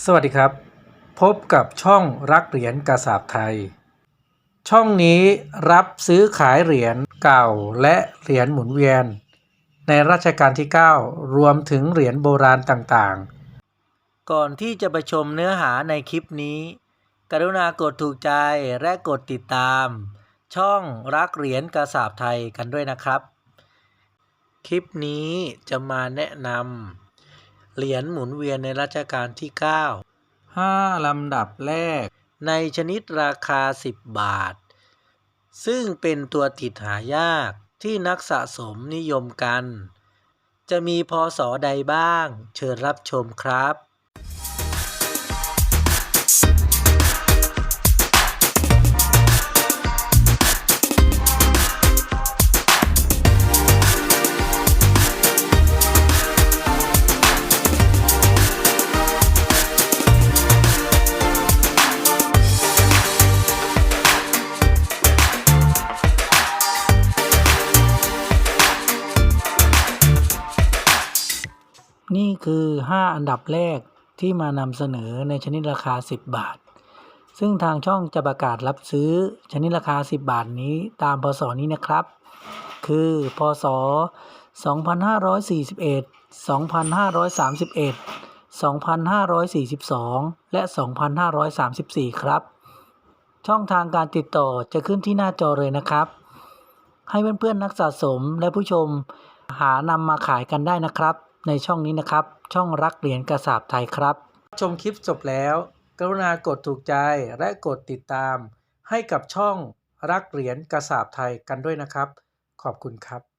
สวัสดีครับ พบกับช่องรักเหรียญกระสาบไทย ช่องนี้รับซื้อขายเหรียญเก่าและเหรียญหมุนเวียน ในรัชกาลที่ 9 รวมถึงเหรียญโบราณต่างๆ ก่อนที่จะไปชมเนื้อหาในคลิปนี้ กรุณากดถูกใจและกดติดตาม ช่องรักเหรียญกระสาบไทยกันด้วยนะครับ คลิปนี้จะมาแนะนำ เหรียญหมุนเวียนในรัชกาลที่ 9 5 ลำดับแรก ในชนิดราคา 10 บาท ซึ่งเป็นตัวติดหายากที่นักสะสมนิยมกัน จะมีพศใดบ้าง เชิญรับชมครับ นี่คือ 5 อันดับแรกที่มานำเสนอในชนิดราคา 10 บาท ซึ่งทางช่องจะประกาศรับซื้อชนิดราคา 10 บาทนี้ตามพศนี้นะครับ คือพศ 2541 2531 2542 และ 2534 ครับ ช่องทางการติดต่อจะขึ้นที่หน้าจอเลยนะครับ ให้เพื่อนๆนักสะสมและผู้ชมหานำมาขายกันได้นะครับ ในช่องนี้นะครับ ช่องรักเหรียญกระสาบไทยครับ ชมคลิปจบแล้ว กรุณากดถูกใจและกดติดตาม ให้กับช่องรักเหรียญกระสาบไทยกันด้วยนะครับ ขอบคุณครับ